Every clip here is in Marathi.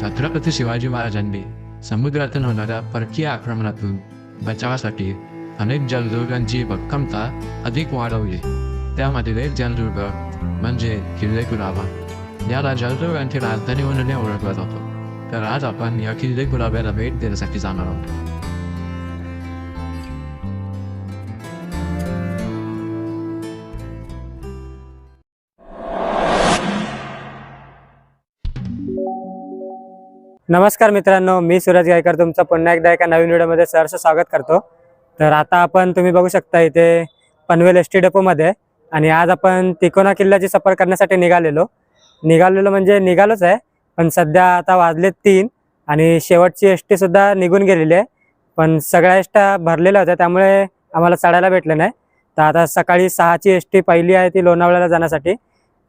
छत्रपती शिवाजी महाराजांनी समुद्रातून होणाऱ्या परकीय आक्रमणातून बचावासाठी अनेक जलदुर्गांची भक्कमता अधिक वाढवली. त्यामधील एक जलदुर्ग म्हणजे किल्ले कुलाबा याला जलदुर्गांची राजधानी म्हणून ओळखला जातो. तर आज आपण या किल्ले कुलाब्याला भेट देण्यासाठी जाणार आहोत. नमस्कार मित्रांनो मी सूरज गायकर तुमचं पुन्हा एकदा एका नवीन व्हिडिओमध्ये सहर्ष स्वागत करतो. तर आता आपण तुम्ही बघू शकता इथे पनवेल एस टी डेपोमध्ये आणि आज आपण तिकोना किल्ल्याची सफर करण्यासाठी निघालेलो. निघालेलो म्हणजे निघालोच आहे पण सध्या आता वाजले तीन आणि शेवटची एस सुद्धा निघून गेलेली आहे. पण सगळ्या एसट्या भरलेल्या होत्या त्यामुळे आम्हाला चढायला भेटलं नाही. तर आता सकाळी सहाची एस टी पहिली आहे ती लोणावळ्याला जाण्यासाठी.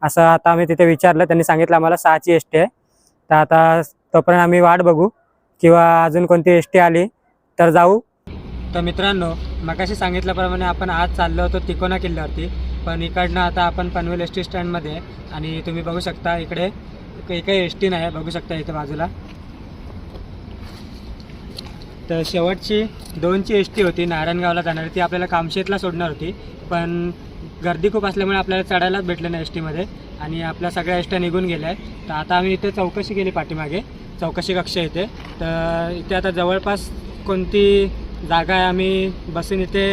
असं आता आम्ही तिथे विचारलं त्यांनी सांगितलं आम्हाला सहाची एस टी आहे. तर आता तोपर्यंत आम्ही वाट बघू किंवा अजून कोणती एस टी आली तर जाऊ. तर मित्रांनो मगाशी सांगितल्याप्रमाणे आपण आज चाललो होतो तिकोना किल्ल्यावरती पण इकडनं आता आपण पनवेल एस टी स्टँडमध्ये आणि तुम्ही बघू शकता इकडे एकही एस टी नाही आहे बघू शकता इथे बाजूला. तर शेवटची दोनची एस टी होती नारायणगावला जाणारी. ती आपल्याला कामशेतला सोडणार होती पण गर्दी खूप असल्यामुळे आपल्याला चढायलाच भेटलं नाही एस टीमध्ये आणि आपल्या सगळ्या एस निघून गेल्या. आहेत तर आता आम्ही इथे चौकशी केली पाठीमागे. चौकशी कक्ष इथे तर इथे आता जवळपास कोणती जागा आहे आम्ही बसून इथे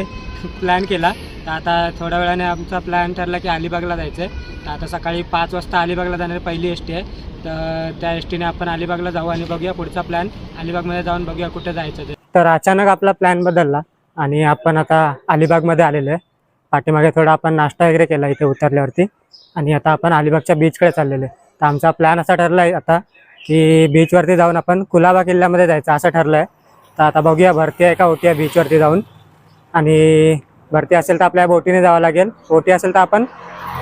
प्लॅन केला. तर आता थोड्या वेळाने आमचा प्लॅन ठरला की अलिबागला जायचं आहे तर आता सकाळी पाच वाजता अलिबागला जाणारी पहिली एस टी आहे. तर त्या एस टीने आपण अलिबागला जाऊ आणि बघूया पुढचा प्लॅन अलिबागमध्ये जाऊन बघूया कुठे जायचं ते. तर अचानक आपला प्लॅन बदलला आणि आपण आता अलिबागमध्ये आलेलो आहे. पाठीमागे थोडा आपण नाश्ता वगैरे केला इथे उतरल्यावरती. आणि आता आपण अलिबागच्या बीचकडे चाललेलो आहे. तर आमचा प्लॅन असा ठरला आहे आता की बीचवरती जाऊन आपण कुलाबा किल्ल्यामध्ये जायचं असं ठरलं आहे तर आता बघूया भरती आहे का ओटी आहे बीचवरती जाऊन. आणि भरती असेल तर आपल्या बोटीने जावं लागेल. ओटी असेल तर आपण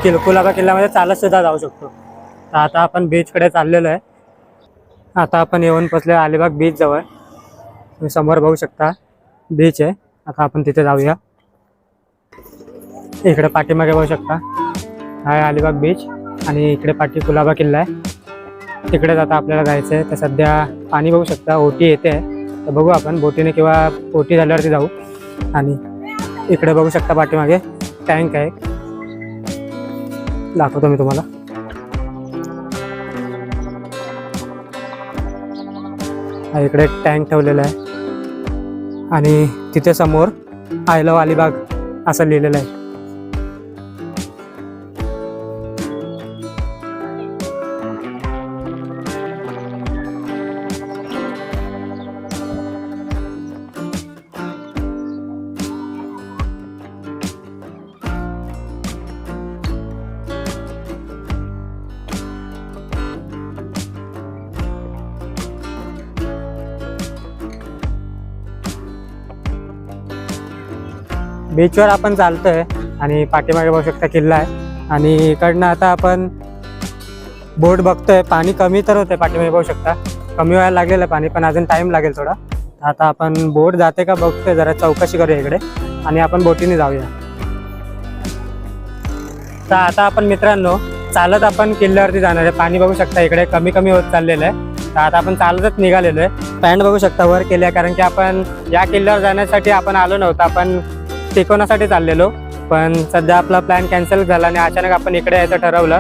किल कुलाबा किल्ल्यामध्ये चालतसुद्धा जाऊ शकतो. तर आता आपण बीचकडे चाललेलो आहे. आता आपण येऊन पोचले अलिबाग बीचजवळ तुम्ही समोर बघू शकता बीच आहे. आता आपण तिथे जाऊया. इकडे पाठीमागे बघू शकता. हा आहे अलिबाग बीच आणि इकडे पाठी कुलाबा किल्ला आहे. तिकडेच आता आपल्याला जायचं आहे तर सध्या पाणी बघू शकता ओटी येते. तर बघू आपण बोटीने किंवा ओटी झाल्यावरती जाऊ. आणि इकडे बघू शकता पाठीमागे टँक आहे दाखवतो मी तुम्हाला. हा इकडे एक टँक ठेवलेला आहे. आणि तिथे समोर आय अलिबाग असं लिहिलेलं आहे. बीचवर आपण चालतोय आणि पाठीमागे बघू शकता किल्ला आहे. आणि इकडनं आता आपण बोट बघतोय. पाणी कमी तर होते पाठीमागे बघू शकता. कमी व्हायला लागलेलं आहे पाणी पण अजून टाइम लागेल थोडा. आता आपण बोट जाते का बघतोय जरा चौकशी करूया इकडे. आणि आपण बोटीने जाऊया. तर आता आपण मित्रांनो चालत आपण किल्ल्यावरती जाणार आहे. पाणी बघू शकता इकडे कमी कमी होत चाललेलं आहे. तर आता आपण चालतच निघालेलो आहे. पॅन्ट बघू शकता वर केली आहे कारण की आपण या किल्ल्यावर जाण्यासाठी आपण आलो नव्हतं. आपण टिकवण्यासाठी चाललेलो पण सध्या आपला प्लॅन कॅन्सल झाला आणि अचानक आपण इकडे यायचं ठरवलं.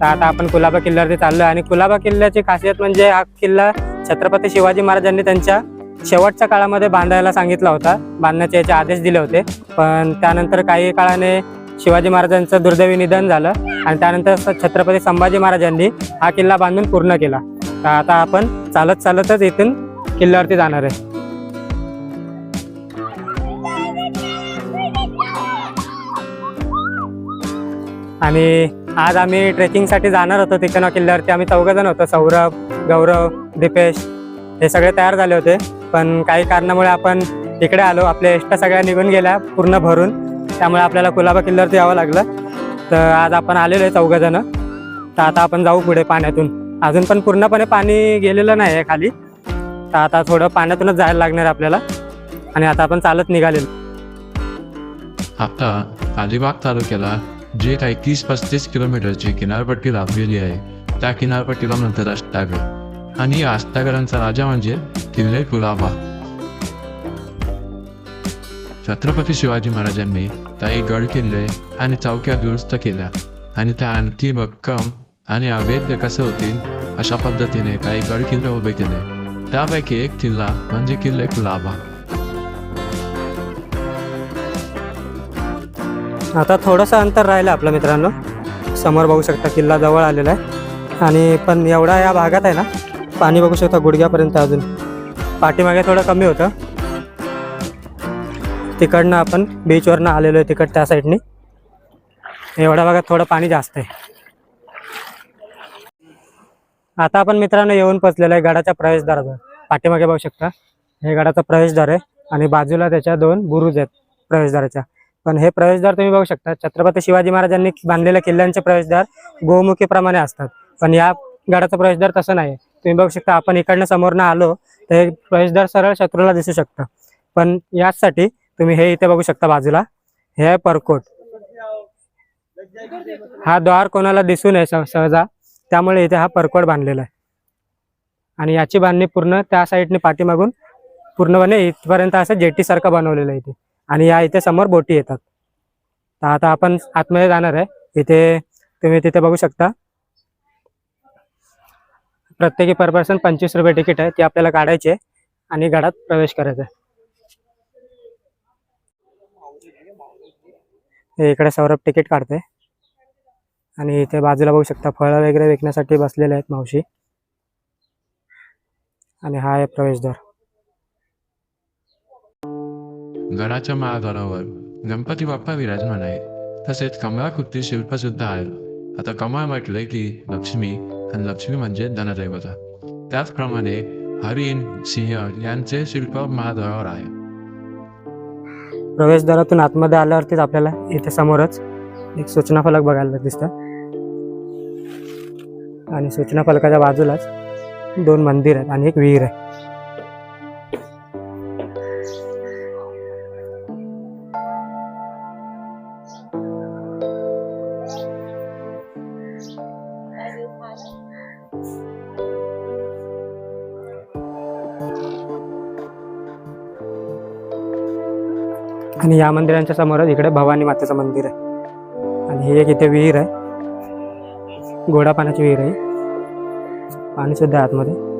तर आता आपण कुलाबा किल्ल्यावरती चाललो आणि कुलाबा किल्ल्याची खासियत म्हणजे हा किल्ला छत्रपती शिवाजी महाराजांनी त्यांच्या शेवटच्या काळामध्ये बांधायला सांगितला होता. बांधण्याचे याचे आदेश दिले होते. पण त्यानंतर काही काळाने शिवाजी महाराजांचं दुर्दैवी निधन झालं आणि त्यानंतर छत्रपती संभाजी महाराजांनी हा किल्ला बांधून पूर्ण केला. तर आता आपण चालत चालतच इथून किल्ल्यावरती जाणार आहे. आणि आज आम्ही ट्रेकिंगसाठी जाणार होतो तिकना किल्ल्यावरती. आम्ही चौघजण होतो सौरभ गौरव दीपेश हे सगळे तयार झाले होते. पण काही कारणामुळे आपण इकडे आलो. आपल्या एष्टा सगळ्या निघून गेल्या पूर्ण भरून. त्यामुळे आपल्याला कुलाबा किल्ल्यावरती यावं लागलं. तर आज आपण आलेलो आहे चौघजणं. तर आता आपण जाऊ पुढे पाण्यातून. अजून पण पूर्णपणे पाणी गेलेलं नाही आहे खाली. तर आता थोडं पाण्यातूनच जायला लागणार आपल्याला. आणि आता आपण चालत निघालेलो. आता अलिबाग तालुक्याला जे काही तीस पस्तीस किलोमीटरची किनारपट्टी लाभलेली आहे त्या किनारपट्टीला म्हणतात अष्टागर. आणि या राजा म्हणजे किल्ले कुलाबा छत्रपती शिवाजी महाराजांनी काही गड किल्ले आणि चौक्या दुरुस्त केल्या. आणि त्या आणखी भक्कम आणि अवैध कसे होतील अशा पद्धतीने काही गड किल्ले उभे केले. त्यापैकी एक किल्ला म्हणजे किल्ले कुलाबा आता थोडंसं अंतर राहिलं आपलं मित्रांनो. समोर बघू शकता किल्ला जवळ आलेला आहे. आणि पण एवढा या भागात आहे ना पाणी बघू शकता गुडघ्यापर्यंत अजून. पाठीमागे थोडं कमी होतं. तिकडनं आपण बीचवरनं आलेलो आहे तिकड त्या साईडनी एवढ्या भागात थोडं पाणी जास्त आहे. आता आपण मित्रांनो येऊन पोचलेलो आहे गडाच्या प्रवेशद्वारावर पाठीमागे बघू शकता. हे गडाचा प्रवेशद्वार आहे आणि बाजूला त्याच्या दोन बुरुज आहेत प्रवेशद्वाराच्या. पण हे प्रवेशद्वार तुम्ही बघू शकता. छत्रपती शिवाजी महाराजांनी बांधलेल्या किल्ल्यांचे प्रवेशद्वार गोमुखीप्रमाणे असतात. पण या गडाचा प्रवेशद्वार तसं नाही तुम्ही बघू शकता आपण इकडनं समोरनं आलो तर हे प्रवेशद्वार सरळ शत्रूला दिसू शकतं. पण याचसाठी तुम्ही हे इथे बघू शकता बाजूला. हे आहे परकोट. हा द्वार कोणाला दिसू नये सहजा त्यामुळे इथे हा परकोट बांधलेला आहे. आणि याची बांधणी पूर्ण त्या साईडने पाठीमागून पूर्णपणे इथपर्यंत असं जेटी सारखं बनवलेलं आहे इथे. आणि या इथे समोर बोटी येतात. तर आता आपण आतमध्ये जाणार आहे. इथे तुम्ही तिथे बघू शकता. प्रत्येकी पर पर्सन पंचवीस रुपये तिकीट आहे. ते आपल्याला काढायचे आहे आणि गडात प्रवेश करायचा आहे. इकडे सौरभ तिकीट काढते आणि इथे बाजूला बघू शकता फळं वगैरे विकण्यासाठी बसलेले आहेत मावशी. आणि हा आहे प्रवेशद्वार. गडाच्या महाद्वारावर गणपती बाप्पा विराजमान आहे तसेच कमळाकृती शिल्प सुद्धा आहे. आता कमळ म्हटलंय की लक्ष्मी आणि लक्ष्मी म्हणजे धनदैवता. त्याचप्रमाणे हरिण सिंह यांचे शिल्प महाद्वारावर आहे. प्रवेशद्वारातून आतमध्ये आल्यावरतीच आपल्याला इथे समोरच एक सूचना फलक बघायला दिसतं. आणि सूचना फलकाच्या बाजूलाच दोन मंदिर आहेत आणि एक विहीर आहे. ह्या मंदिरांच्या समोरच इकडे भवानी मातेचं मंदिर आहे. आणि ही एक इथे विहीर आहे. गोडा पाण्याची विहीर आहे. पाणी सुद्धा आतमध्ये.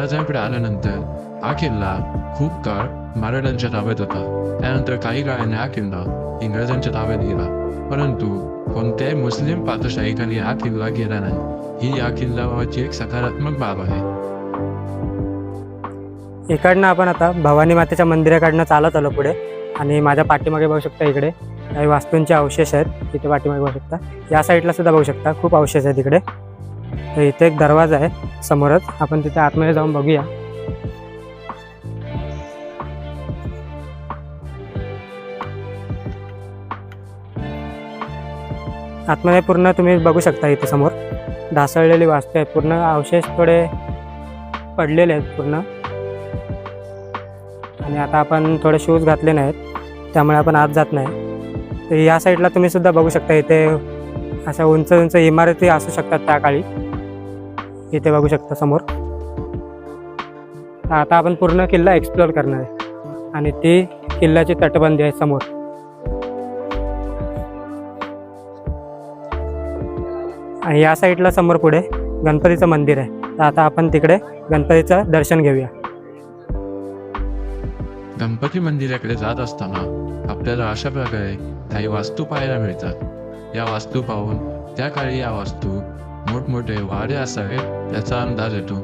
महाराजांकडे आल्यानंतर हा किल्ला खूप काळ मराठ्यांच्या ताब्यात होता त्यानंतर काही काळाने हा किल्ला इंग्रजांच्या ताब्यात गेला परंतु कोणत्याही मुस्लिम पातशाहीखाली हा किल्ला गेला नाही ही या किल्ल्याबाबतची एक सकारात्मक बाब आहे इकडनं आपण आता भवानी मातेच्या मंदिराकडनं चालत आलो पुढे आणि माझ्या पाठीमागे बघू शकता इकडे काही वास्तूंचे अवशेष आहेत तिथे पाठीमागे बघू शकता या साईडला सुद्धा बघू शकता खूप अवशेष आहेत इकडे इथे एक दरवाजा आहे समोरच. आपण तिथे आतमध्ये जाऊन बघूया. आतमध्ये पूर्ण तुम्ही बघू शकता इथे समोर. ढासळलेली वास्तू आहेत पूर्ण अवशेष थोडे पडलेले आहेत पूर्ण. आणि आता आपण थोडे शूज घातले नाहीत. त्यामुळे आपण आत जात नाही. तर या साईडला तुम्ही सुद्धा बघू शकता इथे अशा उंच उंच इमारती असू शकतात त्या काळी. इथे बघू शकता समोर. आता आपण पूर्ण किल्ला एक्सप्लोअर करणार आहे. आणि ती किल्ल्याची तटबंदी आहे समोर. आणि या साईडला समोर पुढे गणपतीचं मंदिर आहे. तर आता आपण तिकडे गणपतीचं दर्शन घेऊया. गणपती मंदिराकडे जात असताना आपल्याला अशा प्रकारे काही वास्तू पाहायला मिळतात. या वास्तू पाहून त्या काळी या वास्तू मोठमोठे वाडे असावे याचा अंदाज येतो.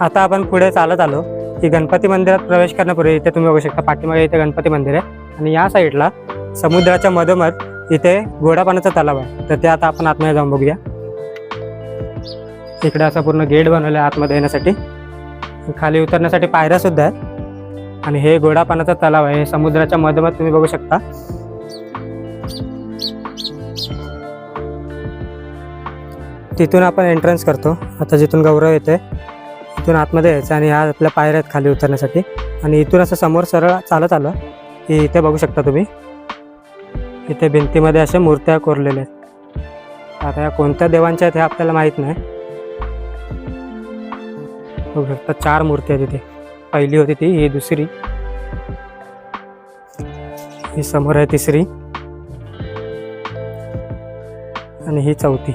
आता आपण पुढे चालत आलो. की गणपती मंदिरात प्रवेश करण्यापूर्वी इथे तुम्ही बघू शकता पाठीमागे इथे गणपती मंदिर आहे. आणि या साईडला समुद्राच्या मधोमध इथे गोड्या पाण्याचा तलाव आहे. तर ते आता आपण आतमध्ये जाऊन बघूया. इकडे असं पूर्ण गेट बनवलं आहे आतमध्ये येण्यासाठी. खाली उतरण्यासाठी पायऱ्या सुद्धा आहेत. आणि हे गोडा पाण्याचा तलाव आहे. हे समुद्राच्या मधोमध तुम्ही बघू शकता. तिथून आपण एंट्रन्स करतो. आता जिथून गौरव येते इथून आतमध्ये यायचं आणि ह्या आपल्या पायऱ्या आहेत खाली उतरण्यासाठी. आणि इथून असं समोर सरळ चालत आलं की इथे बघू शकता तुम्ही. इथे भिंतीमध्ये अशा मूर्त्या कोरलेल्या आहेत. आता या कोणत्या देवांच्या आहेत हे आपल्याला माहीत नाही. बघू शकता चार मूर्ती आहेत इथे पहिली होती ती ही दुसरी. ही समोर आहे तिसरी. आणि ही चौथी.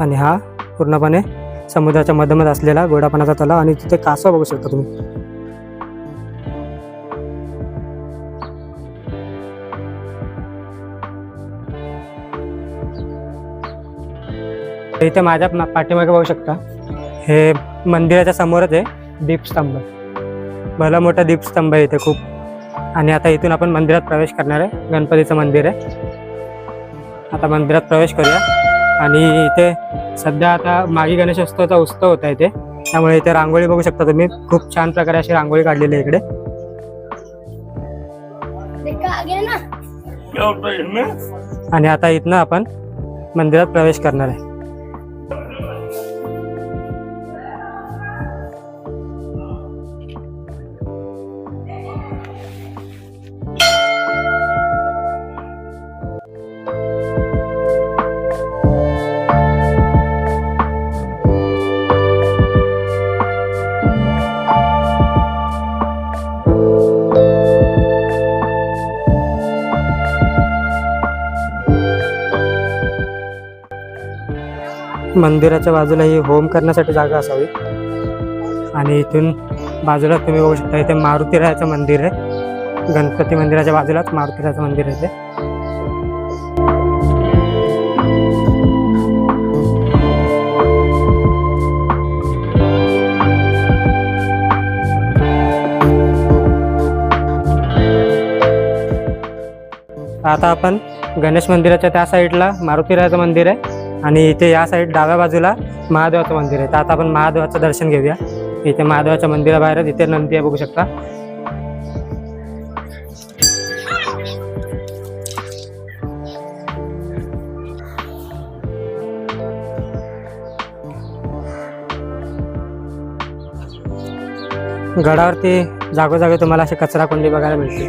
आणि हा पूर्णपणे समुद्राच्या मधोमध असलेला गोडापाण्याचा तलाव आणि तिथे कासव बघू शकता तुम्ही. इथे माझ्या पाठीमागे बघू शकता. हे मंदिराच्या समोरच आहे दीपस्तंभ. भला मोठा दीपस्तंभ आहे इथे खूप. आणि आता इथून आपण मंदिरात प्रवेश करणार आहे. गणपतीचं मंदिर आहे. आता मंदिरात प्रवेश करूया. आणि इथे सध्या आता मागी गणेशोत्सवाचा उत्सव होता इथे. त्यामुळे इथे रांगोळी बघू शकता तुम्ही. खूप छान प्रकारे अशी रांगोळी काढलेली आहे इकडे. देखा आ गया ना आणि आता इथनं आपण मंदिरात प्रवेश करणार आहे. मंदिराच्या बाजूला ही होम करण्यासाठी जागा असावी. आणि इथून बाजूला तुम्ही बघू शकता इथे मारुतीरायाचं मंदिर आहे. गणपती मंदिराच्या बाजूलाच मारुतीरायाचं मंदिर आहे इथे. आता आपण गणेश मंदिराच्या त्या साईडला मारुतीरायाचं मंदिर आहे. आणि इथे या साईड डाव्या बाजूला महादेवाचं मंदिर आहे. तर आता आपण महादेवाचं दर्शन घेऊया. इथे महादेवाच्या मंदिराबाहेरच इथे नंदी आहे बघू शकता. गडावरती जागोजागी तुम्हाला अशी कचरा कुंडी बघायला मिळते.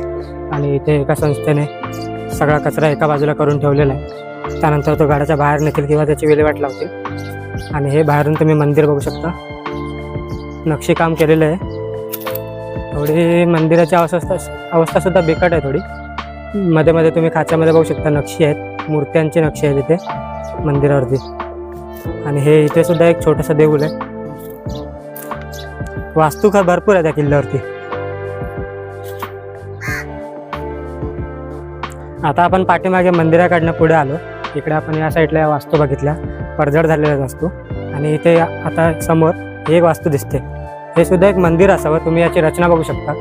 आणि इथे एका संस्थेने सगळा कचरा एका बाजूला करून ठेवलेला आहे. त्यानंतर तो गडाच्या बाहेर निघेल किंवा त्याची विल्हेवाट लावतील. आणि हे बाहेरून तुम्ही मंदिर बघू शकता. नक्षीकाम केलेलं आहे. थोडी मंदिराची अवस्था अवस्थासुद्धा बिकट आहे थोडी. मध्ये मध्ये तुम्ही खाच्यामध्ये बघू शकता नक्षी आहेत. मूर्त्यांची नक्षी आहेत तिथे मंदिरावरती. आणि हे इथे सुद्धा एक छोटंसं देऊळ आहे. वास्तू खर भरपूर आहे त्या किल्ल्यावरती. आता आपण पाठीमागे मंदिराकडनं पुढे आलो. इकडे आपण या साईडला या वास्तू बघितल्या. पडझड झालेल्या वास्तू. आणि इथे आता समोर एक वास्तू दिसते. हे सुद्धा एक मंदिर असावं. तुम्ही याची रचना बघू शकता.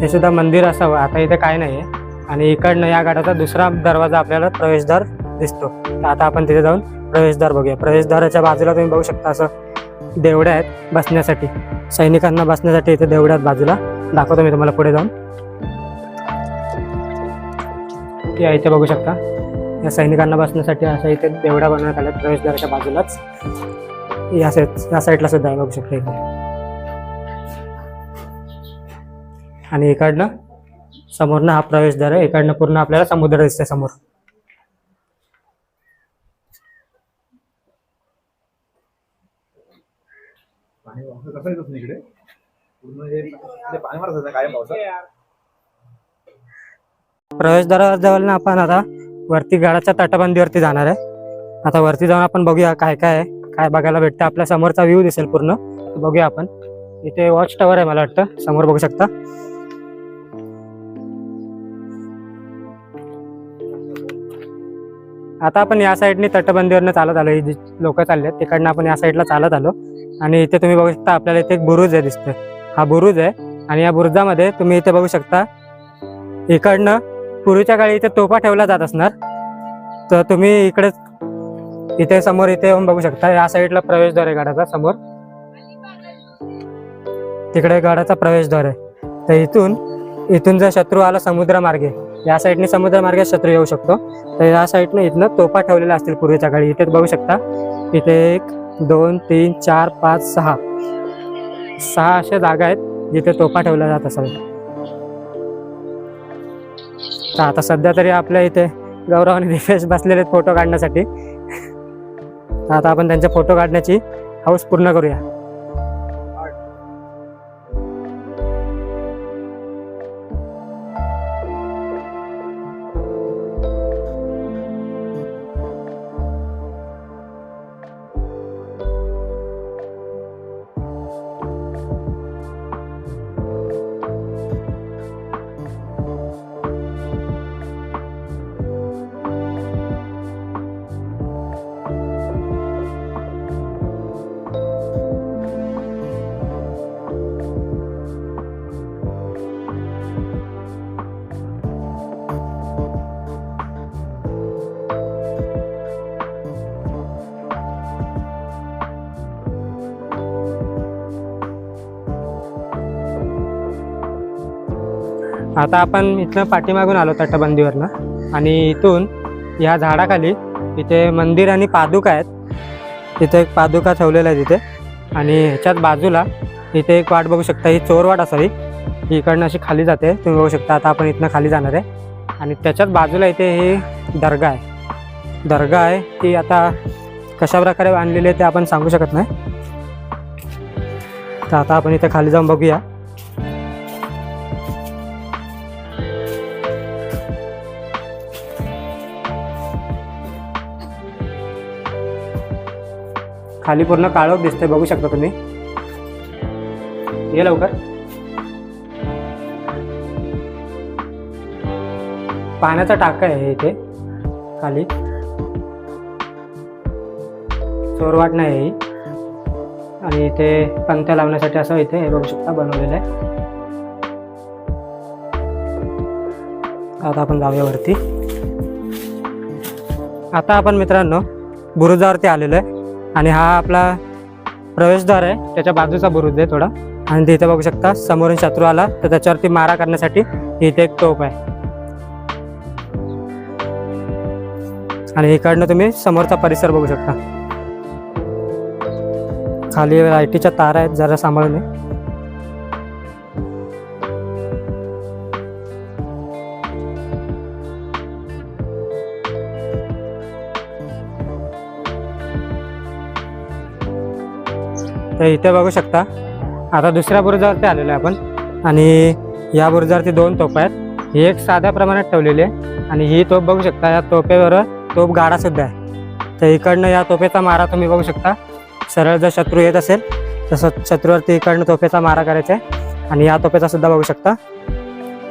हे सुद्धा मंदिर असावं. आता इथे काय नाही आहे आणि इकडनं या गाडाचा दुसरा दरवाजा आपल्याला प्रवेशद्वार दिसतो. तर आता आपण तिथे जाऊन प्रवेशद्वार बघूया. प्रवेशद्वाराच्या बाजूला तुम्ही बघू शकता असं देवड्या आहेत बसण्यासाठी. सैनिकांना बसण्यासाठी इथे देवड्या आहेत बाजूला दाखवतो मी तुम्हाला पुढे जाऊन. या इथे बघू शकता. या सैनिकांना बसण्यासाठी असा इथे देवड्या बनवण्यात आल्या प्रवेशद्वाराच्या बाजूलाच. या साईड या साईडला सुद्धा आहे बघू शकता इथे. आणि इकडनं समोरनं हा प्रवेशद्वार आहे इकडनं पूर्ण आपल्याला समुद्र दिसते समोर. पाणी नाही इकडे? पूर्ण काय पावसा पाणी प्रवेशद्वारावर जवळ ना आपण आता वरती गडाच्या तटबंदीवरती जाणार आहे. आता वरती जाऊन आपण बघूया काय काय आहे काय बघायला भेटतं. आपल्या समोरचा व्ह्यू दिसेल पूर्ण. बघूया आपण. इथे वॉच टॉवर आहे मला वाटतं. समोर बघू शकता. आता आपण या साईडने तटबंदीवरनं चालत आलो. लोक चालले आहेत तिकडनं आपण या साईडला चालत आलो. आणि इथे तुम्ही बघू शकता आपल्याला इथे एक बुरुज आहे दिसतोय. हा बुरुज आहे. आणि या बुरुजामध्ये तुम्ही इथे बघू शकता इकडनं पूर्वीच्या काळी इथे तोफा ठेवला जात असणार. तर तुम्ही इकडे इथे समोर इथे येऊन बघू शकता. या साईडला प्रवेशद्वार आहे गडाचा समोर. तिकडे गडाचा प्रवेशद्वार आहे. तर इथून इथून जर शत्रू आला समुद्रमार्गे या साईडने समुद्रमार्गे शत्रू येऊ शकतो. तर या साईडने इथनं तोफा ठेवलेल्या असतील पूर्वीच्या काळी. इथे बघू शकता. इथे एक दोन तीन चार पाच सहा. सहा अशा जागा आहेत जिथे तोफा ठेवल्या जात असाव्या तर आता सध्या तरी आपल्या इथे गौरव आणि दिपेश बसलेले आहेत फोटो काढण्यासाठी. आता आपण त्यांचे फोटो काढण्याची हाऊस पूर्ण करूया. आता आपण इथनं पाठीमागून आलो तटबंदीवरनं. आणि इथून ह्या झाडाखाली इथे मंदिर आणि पादुका आहेत. इथे एक पादुका ठेवलेला आहे तिथे आणि ह्याच्यात बाजूला इथे एक वाट बघू शकता. ही चोरवाट असावी. ही इकडनं अशी खाली जाते. तुम्ही बघू शकता आता आपण इथनं खाली जाणार आहे. आणि त्याच्याच बाजूला इथे ही दर्गा आहे. दर्गा आहे ती आता कशा प्रकारे बांधलेली आहे ते आपण सांगू शकत नाही. तर आता आपण इथे खाली जाऊन बघूया. खाली पूर्ण काळं दिसतंय बघू शकता तुम्ही. ये लवकर. पाण्याचा टाका आहे इथे खाली. चोरवाट नाही आहे ही. आणि इथे पंत्या लावण्यासाठी असं इथे हे बघू शकता बनवलेलं आहे. आता आपण जाऊया वरती. आता आपण मित्रांनो बुरुजावरती आलेलो आहे. आणि हा आपला प्रवेशद्वार आहे. त्याच्या बाजूचा बुरुज आहे थोडा. आणि तिथे बघू शकता समोरून शत्रू आला. तर त्याच्यावरती मारा करण्यासाठी इथे एक टोप आहे. आणि इकडनं तुम्ही समोरचा परिसर बघू शकता. खाली लाईटीच्या तारा आहेत जरा सांभाळून तर इथे बघू शकता. आता दुसऱ्या बुरुजावरती आलेलो आहे आपण. आणि या बुरुजावरती दोन तोप आहेत. ही एक साध्या प्रमाणात ठेवलेली आहे. आणि ही तोफ बघू शकता या तोपेवर तोप गाडासुद्धा आहे. तर इकडनं या तोफेचा मारा तुम्ही बघू शकता. सरळ जर शत्रू येत असेल तसं शत्रूवरती इकडनं तोफेचा मारा करायचा आहे. आणि या तोफेचा सुद्धा बघू शकता.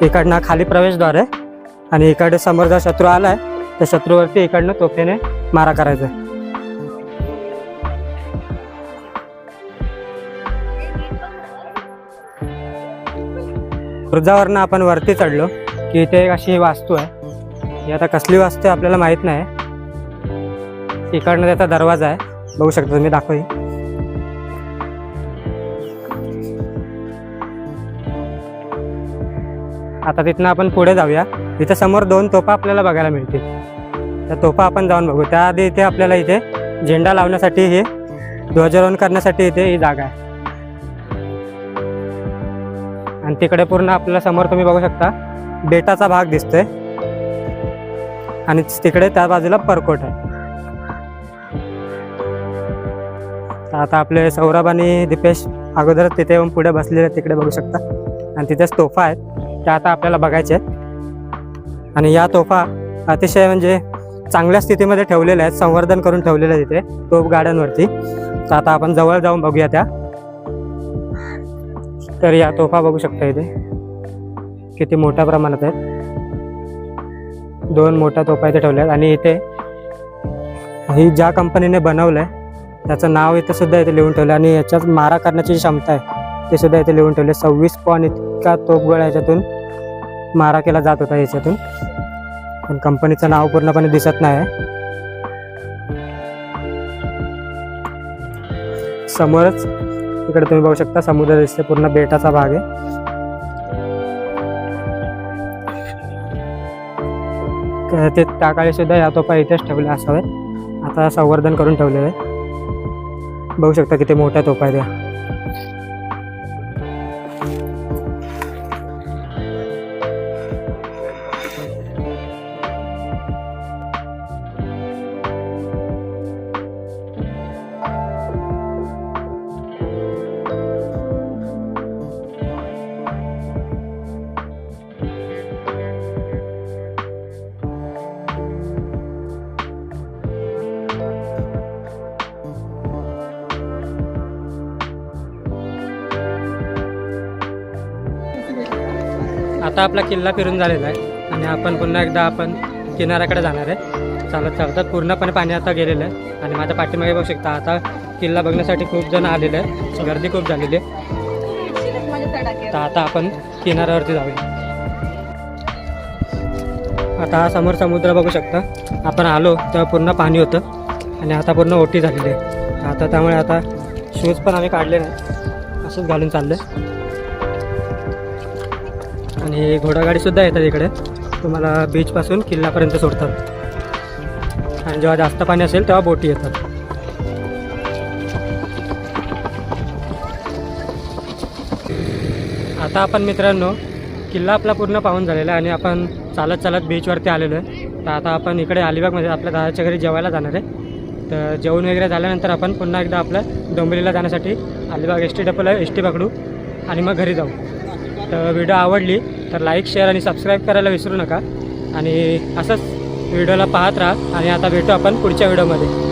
इकडनं खाली प्रवेशद्वार आहे. आणि इकडे समोर जर शत्रू आला आहे तर शत्रूवरती इकडनं तोफेने मारा करायचा आहे. खुर्जावरनं आपण वरती चढलो की इथे एक अशी वास्तू आहे. ही आता कसली वास्तू आहे आपल्याला माहीत नाही. इकडनं त्याचा दरवाजा आहे. बघू शकता तुम्ही दाखव. आता तिथनं आपण पुढे जाऊया. इथे समोर दोन तोफा आपल्याला बघायला मिळतील. त्या तोफा आपण जाऊन बघू. त्याआधी इथे आपल्याला इथे झेंडा लावण्यासाठी हे ध्वजारोहण करण्यासाठी इथे ही जागा आहे. आणि तिकडे पूर्ण आपल्याला समोर तुम्ही बघू शकता बेटाचा भाग दिसतोय. आणि तिकडे त्या बाजूला परकोट आहे. तर आता आपले सौरभ आणि दिपेश अगोदर तिथे येऊन पुढे बसलेले तिकडे बघू शकता. आणि तिथेच तोफा आहेत त्या आता आपल्याला बघायचे आहेत. आणि या तोफा अतिशय म्हणजे चांगल्या स्थितीमध्ये ठेवलेल्या आहेत संवर्धन करून ठेवलेल्या तिथे तोफ गार्डनवरती तर आता आपण जवळ जाऊन बघूया त्या. तर या तोफा बघू शकता इथे. किती मोठ्या प्रमाणात आहेत. दोन मोठ्या तोफा इथे ठेवल्या आहेत आणि इथे ही ज्या कंपनीने बनवलं आहे त्याचं नाव इथं सुद्धा इथे लिहून ठेवलं आणि याच्यात मारा करण्याची जी क्षमता आहे ते सुद्धा इथे लिहून ठेवले सव्वीस पॉन इतका तोफगोळा याच्यातून मारा केला जात होता याच्यातून. पण कंपनीचं नाव पूर्णपणे दिसत नाही. आहे समोरच इकडे तुम्ही बघू शकता समुद्र दिसते पूर्ण बेटाचा भाग आहे. ते टाकाळे सुद्धा या तोपा इथेच ठेवले असावे आता संवर्धन करून ठेवलेलं आहे. बघू शकता किती मोठ्या तोपा त्या आता आपला किल्ला फिरून झालेला आहे. आणि आपण पुन्हा एकदा आपण किनाऱ्याकडे जाणार आहे. चालत चालतात पूर्णपणे पाणी आता गेलेलं आहे. आणि माझ्या पाठीमागे बघू शकता आता किल्ला बघण्यासाठी खूप जण आलेले आहे गर्दी खूप झालेली आहे. तर आता आपण किनाऱ्यावरती जाऊया. आता हा समोर समुद्र बघू शकता. आपण आलो तेव्हा पूर्ण पाणी होतं. आणि आता पूर्ण ओटी झालेली आहे. आता त्यामुळे आता शूज पण आम्ही काढले नाही. असंच घालून चाललं आणि घोडागाडीसुद्धा येतात इकडे. तुम्हाला बीचपासून किल्ल्यापर्यंत सोडतात. आणि जेव्हा जास्त पाणी असेल तेव्हा बोटी येतात. आता आपण मित्रांनो किल्ला आपला पूर्ण पाहून झालेला आहे आणि आपण चालत चालत बीचवरती आलेलो आहे. तर आता आपण इकडे अलिबागमध्ये आपल्या दादाच्या घरी जेवायला जाणार आहे. तर जेवण वगैरे झाल्यानंतर आपण पुन्हा एकदा आपल्या डोंबिवलीला जाण्यासाठी Alibag S T double S T पकडू आणि मग घरी जाऊ. तर व्हिडिओ आवडली तर लाईक शेअर आणि सबस्क्राईब करायला विसरू नका. आणि असंच व्हिडिओला पाहत राहा. आणि आता भेटू आपण पुढच्या व्हिडिओमध्ये